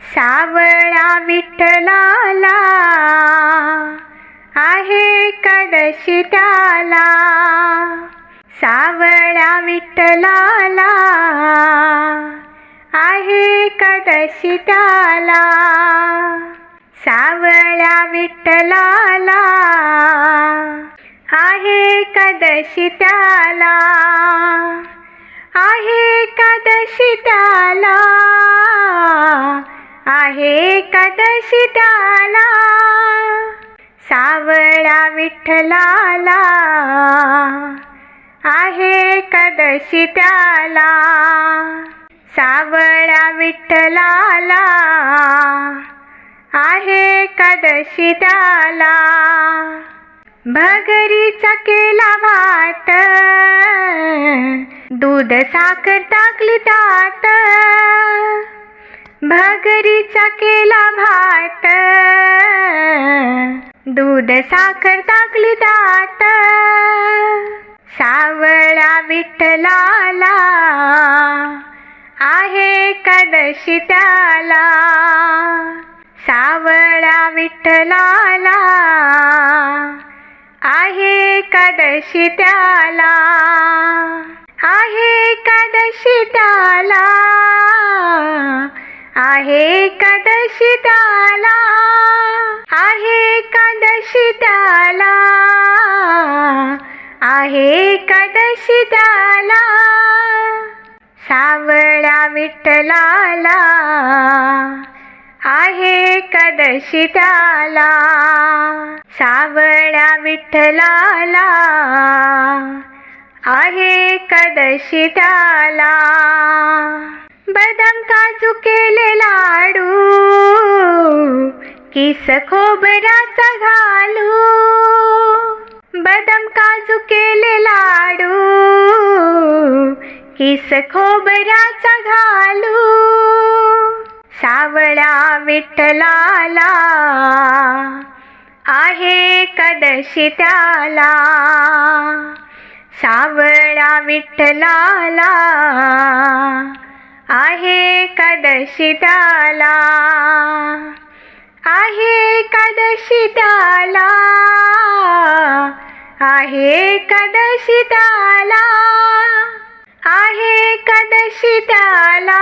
सावळा विठ्ठलाला आहे कडशी त्याला. सावळा विठ्ठलाला आहे कडशी त्याला. सावळ्या विठ्ठलाला आहे कदशी त्याला. आहे कदशी त्याला. आहे कदशी त्याला. सावळा विठ्ठलाला. आहे कदशी त्याला. सावळा विठ्ठलाला. आहे कदशी त्याला. भगरीचा केला भात दूध साखर टाकली त्यात. भगरीचा केला भात. दूध साखर टाकली दात सावळा विठ्ठलाला आहे कदशी त्याला. सावळा विठ्ठलाला आहे कदशी त्याला. आहे कदशी त्याला. आहे कदशी त्याला आहे कदशी त्याला आहे कदशी त्याला. सावळा विठ्ठलाला आहे कदशी त्याला सावळा विठ्ठलाला आहे कदशी त्याला. बदाम काजू के किस खोबऱ्याचा घालू बदाम काजू केले लाडू किस खोबऱ्याचा घालू सावळा विठ्ठलाला आहे कदशी त्याला सावळा विठ्ठलाला आहे कदशी त्याला. आहे एकादशी त्याला. आहे एकादशी त्याला. आहे एकादशी त्याला.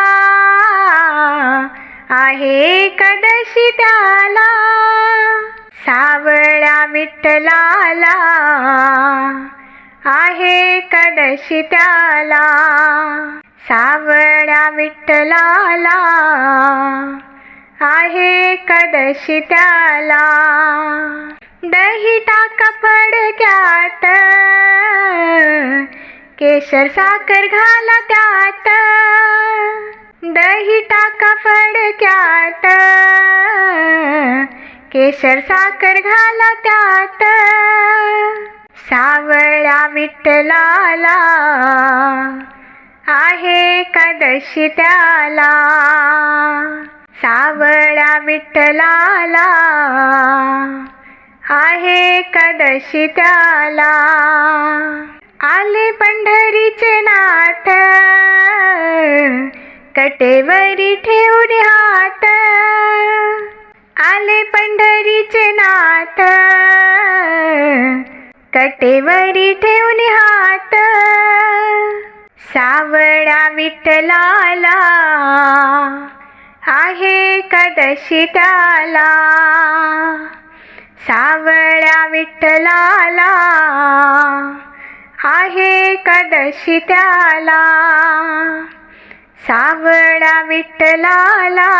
आहे एकादशी त्याला. सावळ्या विठ्ठलाला. आहे एकादशी त्याला. सावळ्या विठ्ठलाला. आहे कदशी त्याला. दही टाका फडक्यात केशर साखर घाला त्यात. दही टाका फडक्यात केशर साखर घाला त्यात. सावळ्या विठ्ठलाला. आहे कदशी त्याला. सावळा विठ्ठलाला. आहे कदशी त्याला. आले पंढरीचे नाथ. कटेवरी ठेवून हात. आले पंढरीचे नाथ. कटेवरी ठेवून हात. सावळा विठ्ठलाला. आहे कदशी त्याला. सावळा विठ्ठलाला. आहे कदशी त्याला. सावळा विठ्ठलाला.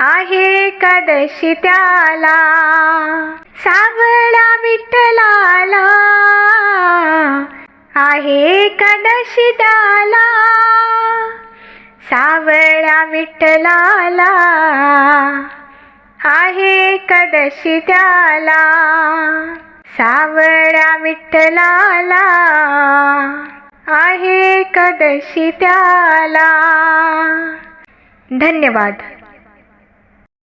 आहे कदशी त्याला. सावळा विठ्ठलाला. आहे कदशिताला त्या विठ्ठलाला आहे कदशी त्याला. सावळ्या विठ्ठलाला आहे कदशी त्याला. धन्यवाद.